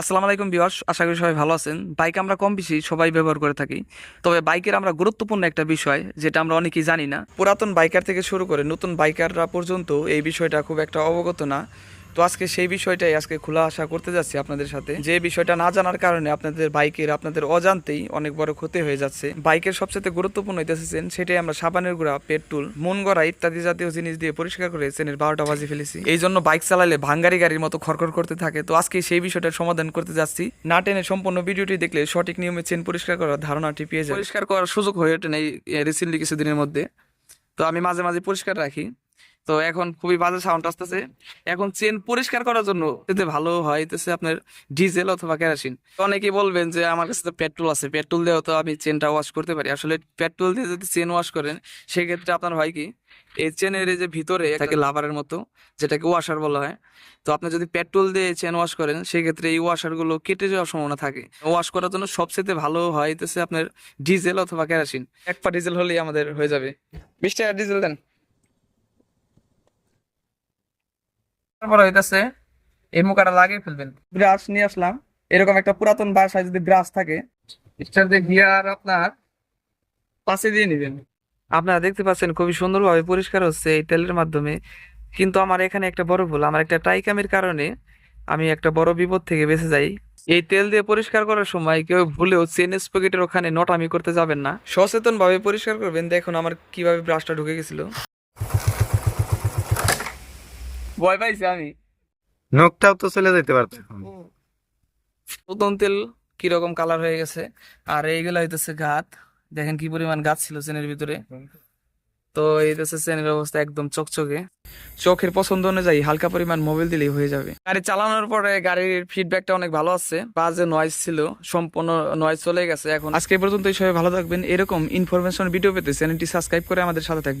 আসসালামু আলাইকুম বিওয়ার্স আশা করি সবাই ভালো আছেন। বাইক আমরা কম বেশি সবাই ব্যবহার করে থাকি। তবে বাইকের আমরা গুরুত্বপূর্ণ একটা বিষয়, যেটা আমরা অনেকেই জানি না। পুরাতন বাইকার থেকে শুরু করে নতুন বাইকাররা পর্যন্ত এই বিষয়টা খুব একটা অবগত না। তো আজকে সেই বিষয়টাই আজকে খোলা আশা করতে যাচ্ছি আপনাদের সাথে। যে বিষয়টা না জানার কারণে আপনাদের বাইকের, আপনাদের অজান্তেই অনেক বড় ক্ষতি হয়ে যাচ্ছে। বাইকের সবচেয়ে গুরুত্বপূর্ণ হইতেছেন সেটাই আমরা সাবানের গুঁড়া, পেট্রোল, মন গড়া ইত্যাদি জাতীয় জিনিস দিয়ে পরিষ্কার করে চেনের বারোটা বাজি ফেলেছি। এই জন্য বাইক চালালে ভাঙ্গারি গাড়ির মতো খড়খড় করতে থাকে। তো আজকে সেই বিষয়টার সমাধান করতে যাচ্ছি। না টেনে সম্পূর্ণ ভিডিওটি দেখলে সঠিক নিয়মে চেন পরিষ্কার করার ধারণাটি পেয়ে যায় পরিষ্কার করার সুযোগ হয়ে ওঠে না রিসেন্টলি কিছুদিনের মধ্যে। তো আমি মাঝে মাঝে পরিষ্কার রাখি। তো এখন খুবই বাজে সাউন্ড আসতেছে। এখন চেন পরিষ্কার করার জন্য এতে ভালো হইতেছে আপনার ডিজেল অথবা কেরোসিন অনেকেই বলবেন যে আমার কাছে তো পেট্রোল আছে পেট্রোল দিয়েও তো আমি চেনটা ওয়াশ করতে পারি। আসলে পেট্রোল দিয়ে যদি চেন ওয়াশ করেন, সেক্ষেত্রে আপনার হয় কি, এই চেনের যে ভিতরে থাকে লাভারের মতো, যেটাকে ওয়াশার বলা হয়। তো আপনি যদি পেট্রোল দিয়ে চেন ওয়াশ করেন, সেক্ষেত্রে এই ওয়াশারগুলো কেটে যাওয়ার সম্ভাবনা থাকে। ওয়াশ করার জন্য সবচেয়ে ভালো হইতেছে আপনার ডিজেল অথবা কেরোসিন এক পা ডিজেল হলেই আমাদের হয়ে যাবে। বিশ টাকা ডিজেল দেন। তারপর হইতাছে এই মুখাটা লাগিয়ে ফেলবেন। ব্রাশ নিয়ে আসলাম। এরকম একটা পুরাতন বাসায় যদি ব্রাশ থাকে স্টার দিয়ে গিয়ার আপনার পাশে দিয়ে নেবেন। আপনারা দেখতে পাচ্ছেন খুবই সুন্দরভাবে পরিষ্কার হচ্ছে এই তেলের মাধ্যমে। কিন্তু আমার এখানে একটা বড় ভুল আমার একটা টাইকামের কারণে আমি একটা বড় বিপদ থেকে বেঁচে যাই। এই তেল দিয়ে পরিষ্কার করার সময় কেউ ভুলেও চেন স্পকেটের ওখানে নটামি করতে যাবেন না। সচেতন ভাবে পরিষ্কার করবেন। দেখুন আমার কীভাবে ব্রাশটা ঢুকে গেছিল। ভয় পাইছি আমি। নখটাও তো চলে যেতে পারতো এখন। নতুন তেল কীরকম কালার হয়ে গেছে? আর এইগুলো হইতেছে গাত। দেখেন কি পরিমাণ গাছ ছিল চেনের ভিতরে। তো এই হচ্ছে চেনের অবস্থা একদম চকচকে। চোখের পছন্দ অনুযায়ী হালকা পরিমাণ মোবাইল দিলেই হয়ে যাবে। গাড়ি চালানোর পরে গাড়ির ফিডব্যাকটা অনেক ভালো আছে। বাজে নয়েজ ছিল সম্পূর্ণ নয়েজ চলে গেছে। এখন আজকে পর্যন্ত এই সবাই ভালো থাকবেন। এরকম ইনফরমেশন ভিডিও পেতে চ্যানেলটি সাবস্ক্রাইব করে আমাদের সাথে থাকবেন।